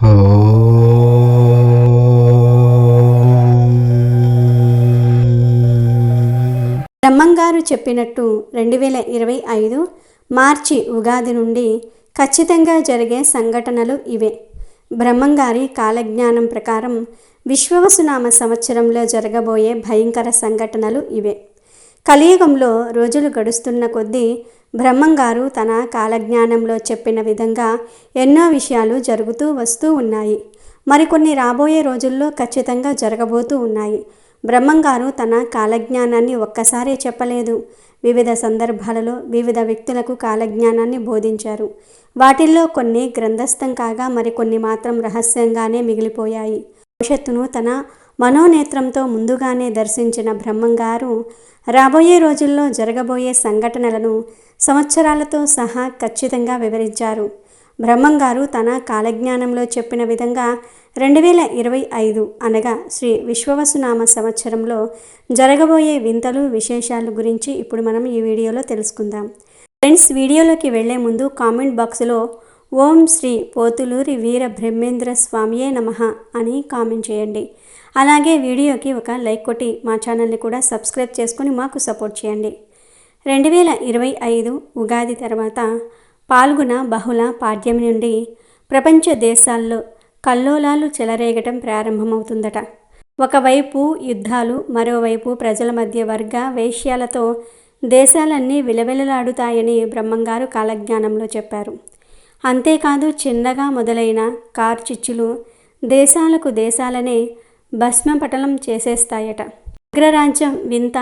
బ్రహ్మంగారు చెప్పినట్టు రెండు వేల ఇరవై ఐదు మార్చి ఉగాది నుండి ఖచ్చితంగా జరిగే సంఘటనలు ఇవే. బ్రహ్మంగారి కాలజ్ఞానం ప్రకారం విశ్వవసునామ సంవత్సరంలో జరగబోయే భయంకర సంఘటనలు ఇవే. కలియుగంలో రోజులు గడుస్తున్న కొద్దీ బ్రహ్మంగారు తన కాలజ్ఞానంలో చెప్పిన విధంగా ఎన్నో విషయాలు జరుగుతూ వస్తూ ఉన్నాయి. మరికొన్ని రాబోయే రోజుల్లో ఖచ్చితంగా జరగబోతూ ఉన్నాయి. బ్రహ్మంగారు తన కాలజ్ఞానాన్ని ఒక్కసారే చెప్పలేదు. వివిధ సందర్భాలలో వివిధ వ్యక్తులకు కాలజ్ఞానాన్ని బోధించారు. వాటిల్లో కొన్ని గ్రంథస్థం కాగా మరికొన్ని మాత్రం రహస్యంగానే మిగిలిపోయాయి. భవిష్యత్తును తన మనోనేత్రంతో ముందుగానే దర్శించిన బ్రహ్మంగారు రాబోయే రోజుల్లో జరగబోయే సంఘటనలను సంవత్సరాలతో సహా ఖచ్చితంగా వివరించారు. బ్రహ్మంగారు తన కాలజ్ఞానంలో చెప్పిన విధంగా రెండు వేల ఇరవై ఐదు అనగా శ్రీ విశ్వవసునామ సంవత్సరంలో జరగబోయే వింతలు విశేషాలు గురించి ఇప్పుడు మనం ఈ వీడియోలో తెలుసుకుందాం. ఫ్రెండ్స్ వీడియోలోకి వెళ్ళే ముందు కామెంట్ బాక్స్లో ఓం శ్రీ పోతులూరి వీర బ్రహ్మేంద్ర స్వామియే నమ అని కామెంట్ చేయండి. అలాగే వీడియోకి ఒక లైక్ కొట్టి మా ఛానల్ని కూడా సబ్స్క్రైబ్ చేసుకుని మాకు సపోర్ట్ చేయండి. రెండు వేల ఇరవై ఐదు ఉగాది తర్వాత పాల్గొన బహుళ పాడ్యం నుండి ప్రపంచ దేశాల్లో కల్లోలాలు చెలరేగటం ప్రారంభమవుతుందట. ఒకవైపు యుద్ధాలు మరోవైపు ప్రజల మధ్య వర్గ వేశ్యాలతో దేశాలన్నీ విలవిలలాడుతాయని బ్రహ్మంగారు కాలజ్ఞానంలో చెప్పారు. అంతేకాదు చిన్నగా మొదలైన కార్చిచ్చులు దేశాలకు దేశాలనే భస్మపటలం చేసేస్తాయట. అగ్రరాజ్యం వింత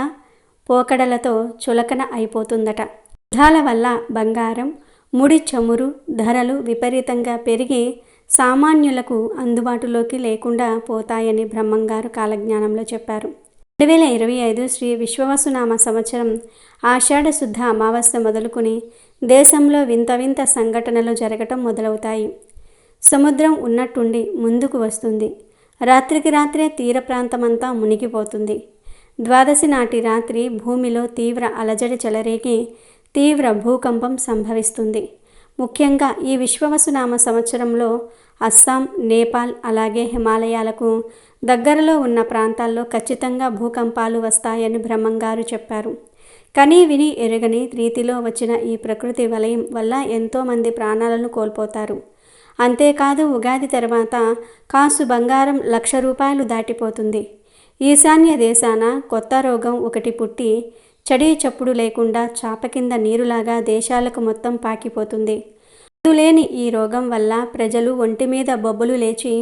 పోకడలతో చులకన అయిపోతుందట. యుద్ధాల వల్ల బంగారం ముడి చమురు ధరలు విపరీతంగా పెరిగి సామాన్యులకు అందుబాటులోకి లేకుండా పోతాయని బ్రహ్మంగారు కాలజ్ఞానంలో చెప్పారు. రెండు వేల ఇరవై ఐదు శ్రీ విశ్వవసునామ సంవత్సరం ఆషాఢ శుద్ధ అమావాస్య మొదలుకుని దేశంలో వింత వింత సంఘటనలు జరగటం మొదలవుతాయి. సముద్రం ఉన్నట్టుండి ముందుకు వస్తుంది. రాత్రికి రాత్రే తీర ప్రాంతమంతా మునిగిపోతుంది. ద్వాదశి నాటి రాత్రి భూమిలో తీవ్ర అలజడి చెలరేగి తీవ్ర భూకంపం సంభవిస్తుంది. ముఖ్యంగా ఈ విశ్వవసునామ సంవత్సరంలో అస్సాం నేపాల్ అలాగే హిమాలయాలకు దగ్గరలో ఉన్న ప్రాంతాల్లో ఖచ్చితంగా భూకంపాలు వస్తాయని బ్రహ్మంగారు చెప్పారు. కనీ విని ఎరగని రీతిలో వచ్చిన ఈ ప్రకృతి వలయం వల్ల ఎంతోమంది ప్రాణాలను కోల్పోతారు. అంతేకాదు ఉగాది తర్వాత కాసు బంగారం లక్ష రూపాయలు దాటిపోతుంది. ఈశాన్య దేశాన కొత్త రోగం ఒకటి పుట్టి చడి చప్పుడు లేకుండా చాప కింద నీరులాగా దేశాలకు మొత్తం పాకిపోతుంది. అందులేని ఈ రోగం వల్ల ప్రజలు ఒంటి మీద బొబ్బలు లేచి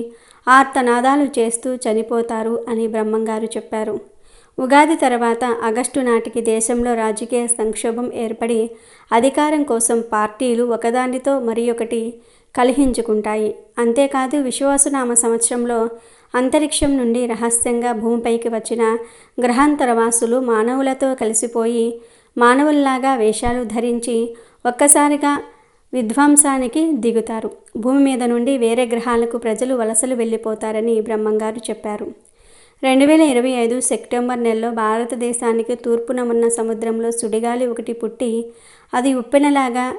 ఆర్తనాదాలు చేస్తూ చనిపోతారు అని బ్రహ్మంగారు చెప్పారు. ఉగాది తర్వాత ఆగస్టు నాటికి దేశంలో రాజకీయ సంక్షోభం ఏర్పడి అధికారం కోసం పార్టీలు ఒకదానితో మరి ఒకటి కలిహించుకుంటాయి. అంతేకాదు విశ్వాసనామ సంవత్సరంలో అంతరిక్షం నుండి రహస్యంగా భూమిపైకి వచ్చిన గ్రహాంతరవాసులు మానవులతో కలిసిపోయి మానవుల్లాగా వేషాలు ధరించి ఒక్కసారిగా విధ్వంసానికి దిగుతారు. భూమి మీద నుండి వేరే గ్రహాలకు ప్రజలు వలసలు వెళ్ళిపోతారని బ్రహ్మంగారు చెప్పారు. రెండు వేల ఇరవై ఐదు సెప్టెంబర్ నెలలో భారతదేశానికి తూర్పున ఉన్న సముద్రంలో సుడిగాలి ఒకటి పుట్టి అది ఉప్పెనలాగా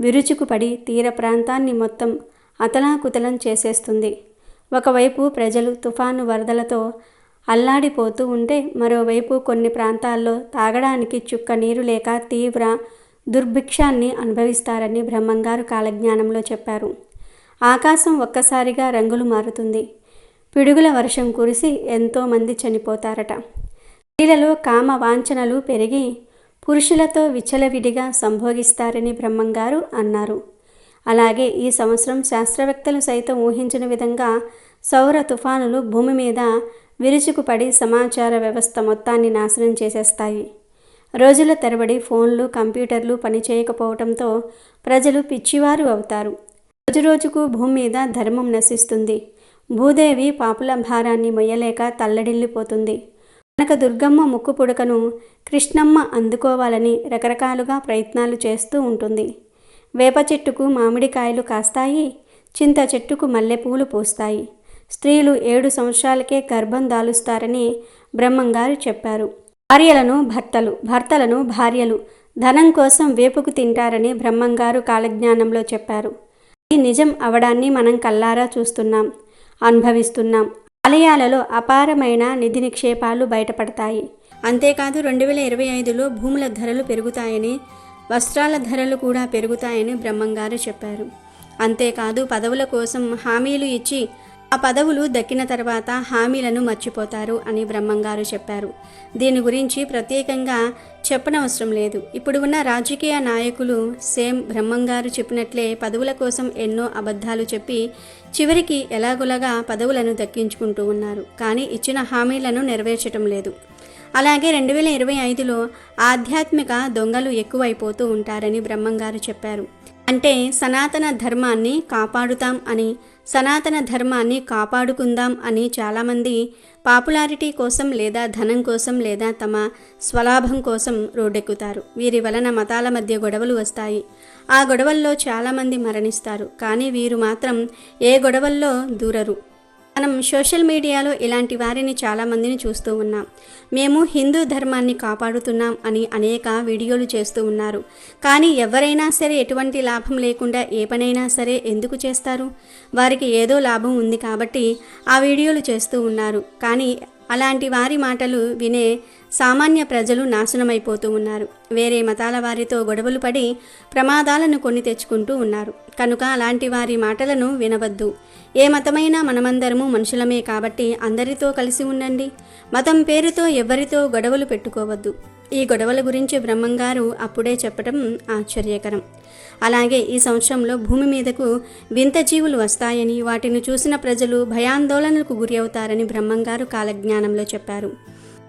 విరుచుకుపడి తీర ప్రాంతాన్ని మొత్తం అతలాకుతలం చేసేస్తుంది. ఒకవైపు ప్రజలు తుఫాను వరదలతో అల్లాడిపోతూ ఉంటే మరోవైపు కొన్ని ప్రాంతాల్లో తాగడానికి చుక్క నీరు లేక తీవ్ర దుర్భిక్షాన్ని అనుభవిస్తారని బ్రహ్మంగారు కాలజ్ఞానంలో చెప్పారు. ఆకాశం ఒక్కసారిగా రంగులు మారుతుంది. పిడుగుల వర్షం కురిసి ఎంతోమంది చనిపోతారట. స్త్రీలలో కామ వాంఛనలు పెరిగి పురుషులతో విచ్చలవిడిగా సంభోగిస్తారని బ్రహ్మంగారు అన్నారు. అలాగే ఈ సంవత్సరం శాస్త్రవేత్తలు సైతం ఊహించిన విధంగా సౌర తుఫానులు భూమి మీద విరుచుకుపడి సమాచార వ్యవస్థ మొత్తాన్ని నాశనం చేసేస్తాయి. రోజుల తరబడి ఫోన్లు కంప్యూటర్లు పనిచేయకపోవడంతో ప్రజలు పిచ్చివారు అవుతారు. రోజురోజుకు భూమి మీద ధర్మం నశిస్తుంది. భూదేవి పాపుల భారాన్ని మొయ్యలేక తల్లడిల్లిపోతుంది. కనక దుర్గమ్మ ముక్కు పుడకను కృష్ణమ్మ అందుకోవాలని రకరకాలుగా ప్రయత్నాలు చేస్తూ ఉంటుంది. వేప చెట్టుకు మామిడికాయలు కాస్తాయి చింత చెట్టుకు మల్లెపూలు పూస్తాయి. స్త్రీలు ఏడు సంవత్సరాలకే గర్భం దాలుస్తారని బ్రహ్మంగారు చెప్పారు. భార్యలను భర్తలు భర్తలను భార్యలు ధనం కోసం వేపుకు తింటారని బ్రహ్మంగారు కాలజ్ఞానంలో చెప్పారు. ఈ నిజం అవడాన్ని మనం కల్లారా చూస్తున్నాం అనుభవిస్తున్నాం ఆలయాలలో అపారమైన నిధి నిక్షేపాలు బయటపడతాయి. అంతేకాదు రెండు వేల ఇరవై ఐదులో భూముల ధరలు పెరుగుతాయని వస్త్రాల ధరలు కూడా పెరుగుతాయని బ్రహ్మంగారు చెప్పారు. అంతేకాదు పదవుల కోసం హామీలు ఇచ్చి ఆ పదవులు దక్కిన తర్వాత హామీలను మర్చిపోతారు అని బ్రహ్మంగారు చెప్పారు. దీని గురించి ప్రత్యేకంగా చెప్పనవసరం లేదు. ఇప్పుడు ఉన్న రాజకీయ నాయకులు సేమ్ బ్రహ్మంగారు చెప్పినట్లే పదవుల కోసం ఎన్నో అబద్ధాలు చెప్పి చివరికి ఎలాగులగా పదవులను దక్కించుకుంటూ ఉన్నారు కానీ ఇచ్చిన హామీలను నెరవేర్చడం లేదు. అలాగే రెండు వేల ఇరవై ఐదులో ఆధ్యాత్మిక దొంగలు ఎక్కువైపోతూ ఉంటారని బ్రహ్మంగారు చెప్పారు. అంటే సనాతన ధర్మాన్ని కాపాడుతాం అని సనాతన ధర్మాన్ని కాపాడుకుందాం అని చాలామంది పాపులారిటీ కోసం లేదా ధనం కోసం లేదా తమ స్వలాభం కోసం రోడ్డెక్కుతారు. వీరి వలన మతాల మధ్య గొడవలు వస్తాయి. ఆ గొడవల్లో చాలామంది మరణిస్తారు కానీ వీరు మాత్రం ఏ గొడవల్లో దూరరు. మనం సోషల్ మీడియాలో ఇలాంటి వారిని చాలామందిని చూస్తూ ఉన్నాం. మేము హిందూ ధర్మాన్ని కాపాడుతున్నాం అని అనేక వీడియోలు చేస్తూ ఉన్నారు. కానీ ఎవరైనా సరే ఎటువంటి లాభం లేకుండా ఏ పనైనా సరే ఎందుకు చేస్తారు? వారికి ఏదో లాభం ఉంది కాబట్టి ఆ వీడియోలు చేస్తూ ఉన్నారు. కానీ అలాంటి వారి మాటలు వినే సామాన్య ప్రజలు నాశనమైపోతూ ఉన్నారు. వేరే మతాల వారితో గొడవలు పడి ప్రమాదాలను కొని తెచ్చుకుంటూ ఉన్నారు. కనుక అలాంటి వారి మాటలను వినవద్దు. ఏ మతమైనా మనమందరము మనుషులమే కాబట్టి అందరితో కలిసి ఉండండి. మతం పేరుతో ఎవరితో గొడవలు పెట్టుకోవద్దు. ఈ గొడవల గురించి బ్రహ్మంగారు అప్పుడే చెప్పడం ఆశ్చర్యకరం. అలాగే ఈ సంవత్సరంలో భూమి మీదకు వింత జీవులు వస్తాయని వాటిని చూసిన ప్రజలు భయాందోళనకు గురి అవుతారని బ్రహ్మంగారు కాలజ్ఞానంలో చెప్పారు.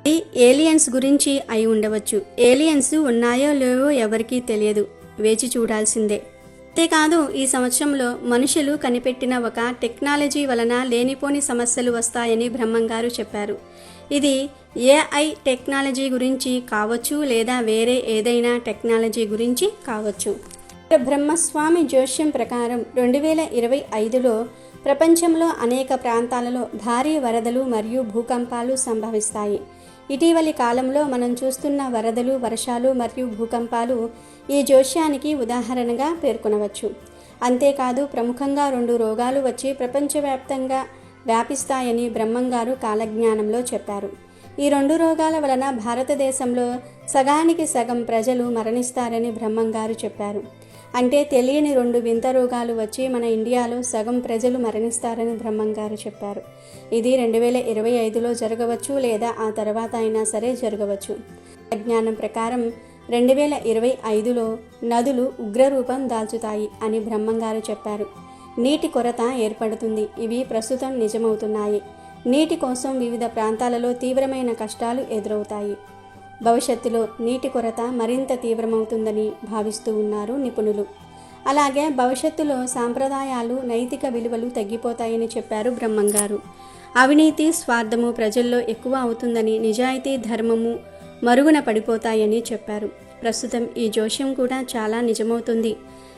ఈ ఏలియన్స్ గురించి అయి ఉండవచ్చు. ఏలియన్స్ ఉన్నాయో లేవో ఎవరికీ తెలియదు. వేచి చూడాల్సిందే. అంతేకాదు ఈ సంవత్సరంలో మనుషులు కనిపెట్టిన ఒక టెక్నాలజీ వలన లేనిపోని సమస్యలు వస్తాయని బ్రహ్మంగారు చెప్పారు. ఇది ఏఐ టెక్నాలజీ గురించి కావచ్చు లేదా వేరే ఏదైనా టెక్నాలజీ గురించి కావచ్చు. బ్రహ్మస్వామి జోష్యం ప్రకారం రెండు వేల ఇరవై ఐదులో ప్రపంచంలో అనేక ప్రాంతాలలో భారీ వరదలు మరియు భూకంపాలు సంభవిస్తాయి. ఇటీవలి కాలంలో మనం చూస్తున్న వరదలు వర్షాలు మరియు భూకంపాలు ఈ జోష్యానికి ఉదాహరణగా పేర్కొనవచ్చు. అంతేకాదు ప్రముఖంగా రెండు రోగాలు వచ్చి ప్రపంచవ్యాప్తంగా వ్యాపిస్తాయని బ్రహ్మంగారు కాలజ్ఞానంలో చెప్పారు. ఈ రెండు రోగాల వలన భారతదేశంలో సగానికి సగం ప్రజలు మరణిస్తారని బ్రహ్మంగారు చెప్పారు. అంటే తెలియని రెండు వింత రోగాలు వచ్చి మన ఇండియాలో సగం ప్రజలు మరణిస్తారని బ్రహ్మంగారు చెప్పారు. ఇది రెండు వేల ఇరవై ఐదులో జరగవచ్చు లేదా ఆ తర్వాత అయినా సరే జరగవచ్చు. అజ్ఞానం ప్రకారం రెండు వేల ఇరవై ఐదులో నదులు ఉగ్రరూపం దాల్చుతాయి అని బ్రహ్మంగారు చెప్పారు. నీటి కొరత ఏర్పడుతుంది. ఇవి ప్రస్తుతం నిజమవుతున్నాయి. నీటి కోసం వివిధ ప్రాంతాలలో తీవ్రమైన కష్టాలు ఎదురవుతాయి. భవిష్యత్తులో నీటి కొరత మరింత తీవ్రమవుతుందని భావిస్తూ ఉన్నారు నిపుణులు. అలాగే భవిష్యత్తులో సాంప్రదాయాలు నైతిక విలువలు తగ్గిపోతాయని చెప్పారు బ్రహ్మంగారు. అవినీతి స్వార్థము ప్రజల్లో ఎక్కువ అవుతుందని నిజాయితీ ధర్మము మరుగున పడిపోతాయని చెప్పారు. ప్రస్తుతం ఈ జోష్యం కూడా చాలా నిజమవుతుంది.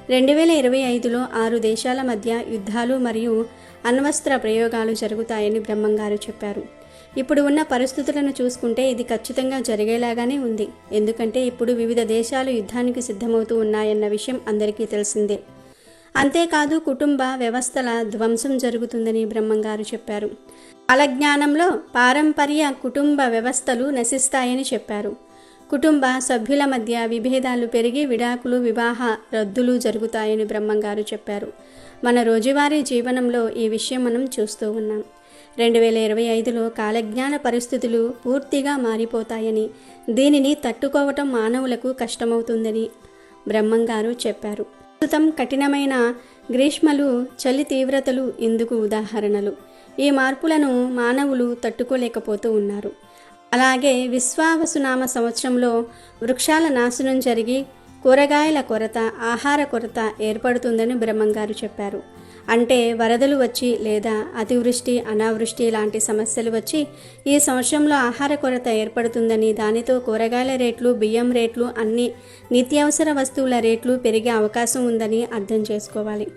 రెండు వేల ఇరవై ఐదులో ఆరు దేశాల మధ్య యుద్ధాలు మరియు అణ్వస్త్ర ప్రయోగాలు జరుగుతాయని బ్రహ్మంగారు చెప్పారు. ఇప్పుడు ఉన్న పరిస్థితులను చూసుకుంటే ఇది ఖచ్చితంగా జరిగేలాగానే ఉంది. ఎందుకంటే ఇప్పుడు వివిధ దేశాలు యుద్ధానికి సిద్ధమవుతూ ఉన్నాయన్న విషయం అందరికీ తెలిసిందే. అంతేకాదు కుటుంబ వ్యవస్థల ధ్వంసం జరుగుతుందని బ్రహ్మంగారు చెప్పారు. అలజ్ఞానంలో పారంపర్య కుటుంబ వ్యవస్థలు నశిస్తాయని చెప్పారు. కుటుంబ సభ్యుల మధ్య విభేదాలు పెరిగి విడాకులు వివాహ రద్దులు జరుగుతాయని బ్రహ్మంగారు చెప్పారు. మన రోజువారీ జీవనంలో ఈ విషయం మనం చూస్తూ ఉన్నాం. రెండు వేల ఇరవై ఐదులో కాలజ్ఞాన పరిస్థితులు పూర్తిగా మారిపోతాయని దీనిని తట్టుకోవటం మానవులకు కష్టమవుతుందని బ్రహ్మంగారు చెప్పారు. ప్రస్తుతం కఠినమైన గ్రీష్మలు చలి తీవ్రతలు ఇందుకు ఉదాహరణలు. ఈ మార్పులను మానవులు తట్టుకోలేకపోతూ ఉన్నారు. అలాగే విశ్వావసునామ సంవత్సరంలో వృక్షాల నాశనం జరిగి కూరగాయల కొరత ఆహార కొరత ఏర్పడుతుందని బ్రహ్మంగారు చెప్పారు. అంటే వరదలు వచ్చి లేదా అతివృష్టి అనావృష్టి లాంటి సమస్యలు వచ్చి ఈ సంవత్సరంలో ఆహార కొరత ఏర్పడుతుందని దానితో కూరగాయల రేట్లు బియ్యం రేట్లు అన్ని నిత్యావసర వస్తువుల రేట్లు పెరిగే అవకాశం ఉందని అర్థం చేసుకోవాలి.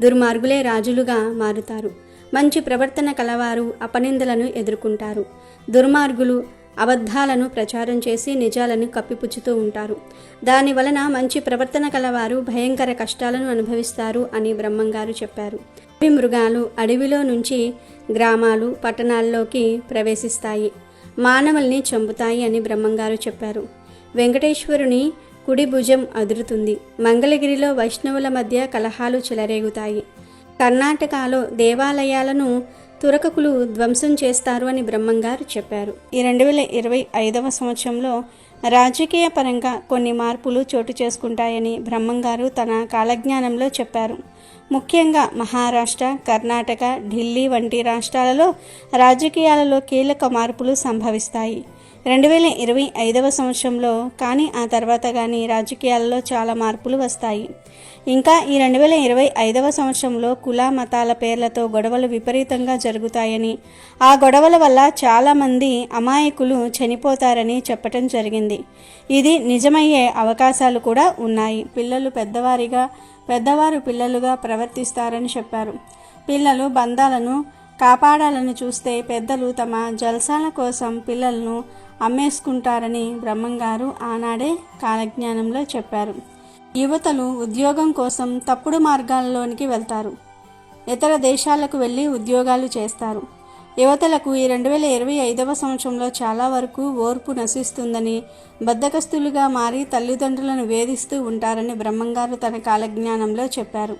దుర్మార్గులే రాజులుగా మారుతారు. మంచి ప్రవర్తన కలవారు అపనిందలను ఎదుర్కొంటారు. దుర్మార్గులు అబద్ధాలను ప్రచారం చేసి నిజాలను కప్పిపుచ్చుతూ ఉంటారు. దాని వలన మంచి ప్రవర్తన కలవారు భయంకర కష్టాలను అనుభవిస్తారు అని బ్రహ్మంగారు చెప్పారు. అడవి మృగాలు అడవిలో నుంచి గ్రామాలు పట్టణాల్లోకి ప్రవేశిస్తాయి. మానవుల్ని చంపుతాయి అని బ్రహ్మంగారు చెప్పారు. వెంకటేశ్వరుని కుడి భుజం అదురుతుంది. మంగళగిరిలో వైష్ణవుల మధ్య కలహాలు చెలరేగుతాయి. కర్ణాటకలో దేవాలయాలను తురకకులు ధ్వంసం చేస్తారు అని బ్రహ్మంగారు చెప్పారు. ఈ రెండు వేల ఇరవై ఐదవ సంవత్సరంలో రాజకీయ పరంగా కొన్ని మార్పులు చోటు చేసుకుంటాయని బ్రహ్మంగారు తన కాలజ్ఞానంలో చెప్పారు. ముఖ్యంగా మహారాష్ట్ర కర్ణాటక ఢిల్లీ వంటి రాష్ట్రాలలో రాజకీయాలలో కీలక మార్పులు సంభవిస్తాయి. రెండు వేల ఇరవై ఐదవ సంవత్సరంలో కానీ ఆ తర్వాత కానీ రాజకీయాలలో చాలా మార్పులు వస్తాయి. ఇంకా ఈ రెండు వేల ఇరవై ఐదవ సంవత్సరంలో కుల మతాల పేర్లతో గొడవలు విపరీతంగా జరుగుతాయని ఆ గొడవల వల్ల చాలామంది అమాయకులు చనిపోతారని చెప్పటం జరిగింది. ఇది నిజమయ్యే అవకాశాలు కూడా ఉన్నాయి. పిల్లలు పెద్దవారిగా పెద్దవారు పిల్లలుగా ప్రవర్తిస్తారని చెప్పారు. పిల్లలు బంధాలను కాపాడాలని చూస్తే పెద్దలు తమ జల్సాల కోసం పిల్లలను అమ్మేసుకుంటారని బ్రహ్మంగారు ఆనాడే కాలజ్ఞానంలో చెప్పారు. యువతలు ఉద్యోగం కోసం తప్పుడు మార్గాల్లోనికి వెళ్తారు. ఇతర దేశాలకు వెళ్ళి ఉద్యోగాలు చేస్తారు. యువతలకు ఈ రెండు వేల ఇరవై ఐదవ సంవత్సరంలో చాలా వరకు ఓర్పు నశిస్తుందని బద్దకస్తులుగా మారి తల్లిదండ్రులను వేధిస్తూ ఉంటారని బ్రహ్మంగారు తన కాలజ్ఞానంలో చెప్పారు.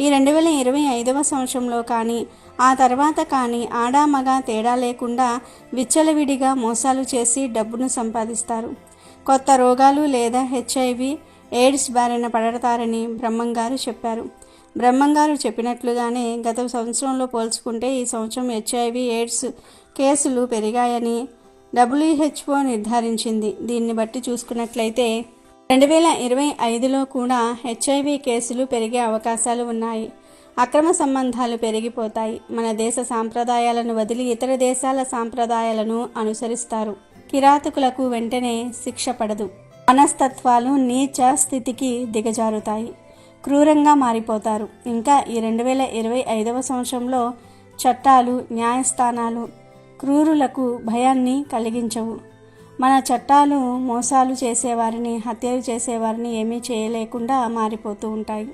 ఈ రెండు వేల ఇరవై ఐదవ సంవత్సరంలో కానీ ఆ తర్వాత కానీ ఆడా మగ తేడా లేకుండా విచ్చలవిడిగా మోసాలు చేసి డబ్బును సంపాదిస్తారు. కొత్త రోగాలు లేదా హెచ్ఐవి ఎయిడ్స్ బారిన పడతారని బ్రహ్మంగారు చెప్పారు. బ్రహ్మంగారు చెప్పినట్లుగానే గత సంవత్సరంలో పోల్చుకుంటే ఈ సంవత్సరం హెచ్ఐవి ఎయిడ్స్ కేసులు పెరిగాయని డబ్ల్యూహెచ్ఓ నిర్ధారించింది. దీన్ని బట్టి చూసుకున్నట్లయితే రెండు వేల ఇరవై ఐదులో కూడా హెచ్ఐవి కేసులు పెరిగే అవకాశాలు ఉన్నాయి. అక్రమ సంబంధాలు పెరిగిపోతాయి. మన దేశ సాంప్రదాయాలను వదిలి ఇతర దేశాల సాంప్రదాయాలను అనుసరిస్తారు. కిరాతకులకు వెంటనే శిక్ష పడదు. మనస్తత్వాలు నీచ స్థితికి దిగజారుతాయి. క్రూరంగా మారిపోతారు. ఇంకా ఈ రెండు వేల ఇరవై ఐదవ సంవత్సరంలో చట్టాలు న్యాయస్థానాలు క్రూరులకు భయాన్ని కలిగించవు. మన చట్టాలు మోసాలు చేసేవారిని హత్యలు చేసేవారిని ఏమీ చేయలేకుండా మారిపోతూ ఉంటాయి.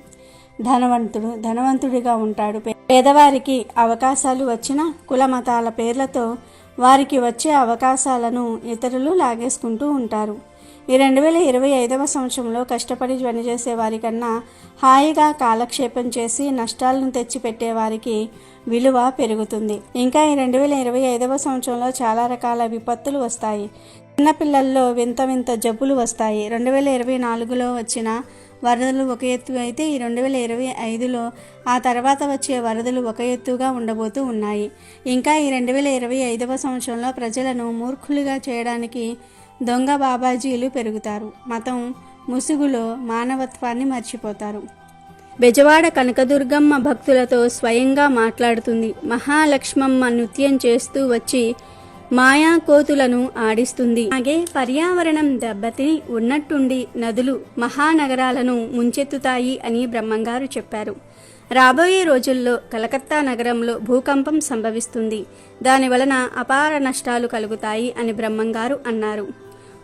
ధనవంతుడు ధనవంతుడిగా ఉంటాడు. పేదవారికి అవకాశాలు వచ్చిన కుల మతాల పేర్లతో వారికి వచ్చే అవకాశాలను ఇతరులు లాగేసుకుంటూ ఉంటారు. ఈ రెండు వేల ఇరవై ఐదవ సంవత్సరంలో కష్టపడి పనిచేసే వారికన్నా హాయిగా కాలక్షేపం చేసి నష్టాలను తెచ్చిపెట్టే వారికి విలువ పెరుగుతుంది. ఇంకా ఈ రెండు వేల ఇరవై ఐదవ సంవత్సరంలో చాలా రకాల విపత్తులు వస్తాయి. చిన్నపిల్లల్లో వింత వింత జబ్బులు వస్తాయి. రెండు వేల ఇరవై నాలుగులో వచ్చిన వరదలు ఒక ఎత్తు అయితే ఈ రెండు వేల ఇరవై ఐదులో ఆ తర్వాత వచ్చే వరదలు ఒక ఎత్తుగా ఉండబోతూ ఉన్నాయి. ఇంకా ఈ రెండు వేల ఇరవై ఐదవ సంవత్సరంలో ప్రజలను మూర్ఖులుగా చేయడానికి దొంగ బాబాజీలు పెరుగుతారు. మతం ముసుగులో మానవత్వాన్ని మర్చిపోతారు. బెజవాడ కనకదుర్గమ్మ భక్తులతో స్వయంగా మాట్లాడుతుంది. మహాలక్ష్మమ్మ నృత్యం చేస్తూ వచ్చి మాయా కోతులను ఆడిస్తుంది. అలాగే పర్యావరణం దెబ్బతిని ఉన్నట్టుండి నదులు మహానగరాలను ముంచెత్తుతాయి అని బ్రహ్మంగారు చెప్పారు. రాబోయే రోజుల్లో కలకత్తా నగరంలో భూకంపం సంభవిస్తుంది. దాని వలన అపార నష్టాలు కలుగుతాయి అని బ్రహ్మంగారు అన్నారు.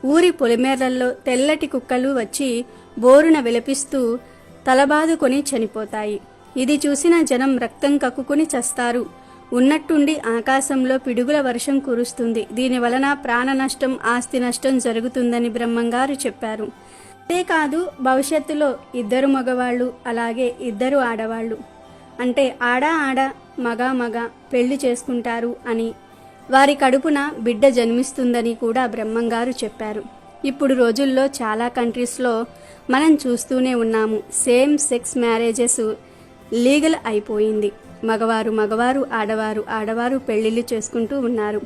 ఊరి పొలిమేరల్లో తెల్లటి కుక్కలు వచ్చి బోరున విలపిస్తూ తలబాదుకొని చనిపోతాయి. ఇది చూసిన జనం రక్తం కక్కుకుని చస్తారు. ఉన్నట్టుండి ఆకాశంలో పిడుగుల వర్షం కురుస్తుంది. దీని వలన ప్రాణ నష్టం ఆస్తి నష్టం జరుగుతుందని బ్రహ్మంగారు చెప్పారు. అంతేకాదు భవిష్యత్తులో ఇద్దరు మగవాళ్ళు అలాగే ఇద్దరు ఆడవాళ్ళు. అంటే ఆడ ఆడ మగ మగ పెళ్ళి చేసుకుంటారు అని వారి కడుపున బిడ్డ జన్మిస్తుందని కూడా బ్రహ్మంగారు చెప్పారు. ఇప్పుడు రోజుల్లో చాలా కంట్రీస్లో మనం చూస్తూనే ఉన్నాము. సేమ్ సెక్స్ మ్యారేజెస్ లీగల్ అయిపోయింది. మగవారు మగవారు ఆడవారు ఆడవారు పెళ్ళిళ్ళు చేసుకుంటూ ఉన్నారు.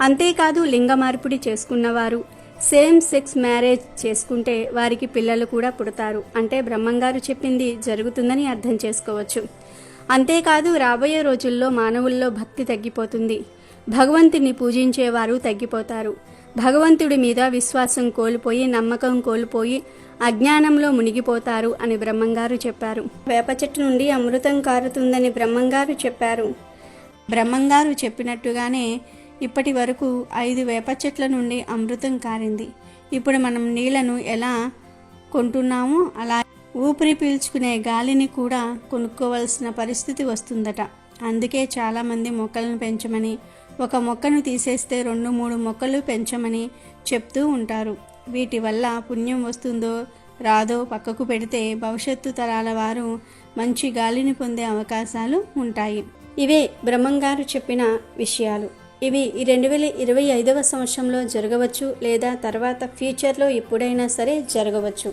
అంతేకాదు లింగ మార్పిడి చేసుకున్నవారు సేమ్ సెక్స్ మ్యారేజ్ చేసుకుంటే వారికి పిల్లలు కూడా పుడతారు. అంటే బ్రహ్మంగారు చెప్పింది జరుగుతుందని అర్థం చేసుకోవచ్చు. అంతేకాదు రాబోయే రోజుల్లో మానవుల్లో భక్తి తగ్గిపోతుంది. భగవంతుని పూజించేవారు తగ్గిపోతారు. భగవంతుడి మీద విశ్వాసం కోల్పోయి నమ్మకం కోల్పోయి అజ్ఞానంలో మునిగిపోతారు అని బ్రహ్మంగారు చెప్పారు. వేప చెట్టు నుండి అమృతం కారుతుందని బ్రహ్మంగారు చెప్పారు. బ్రహ్మంగారు చెప్పినట్టుగానే ఇప్పటి వరకు ఐదు వేప చెట్ల నుండి అమృతం కారింది. ఇప్పుడు మనం నీళ్ళను ఎలా కొంటున్నామో అలా ఊపిరి పీల్చుకునే గాలిని కూడా కొనుక్కోవలసిన పరిస్థితి వస్తుందట. అందుకే చాలామంది మొక్కలను పెంచమని ఒక మొక్కను తీసేస్తే రెండు మూడు మొక్కలు పెంచమని చెప్తూ ఉంటారు. వీటి వల్ల పుణ్యం వస్తుందో రాదో పక్కకు పెడితే భవిష్యత్తు తరాల వారు మంచి గాలిని పొందే అవకాశాలు ఉంటాయి. ఇవే బ్రహ్మంగారు చెప్పిన విషయాలు. ఇవి ఈ రెండు వేల ఇరవై ఐదవ సంవత్సరంలో జరగవచ్చు లేదా తర్వాత ఫ్యూచర్లో ఎప్పుడైనా సరే జరగవచ్చు.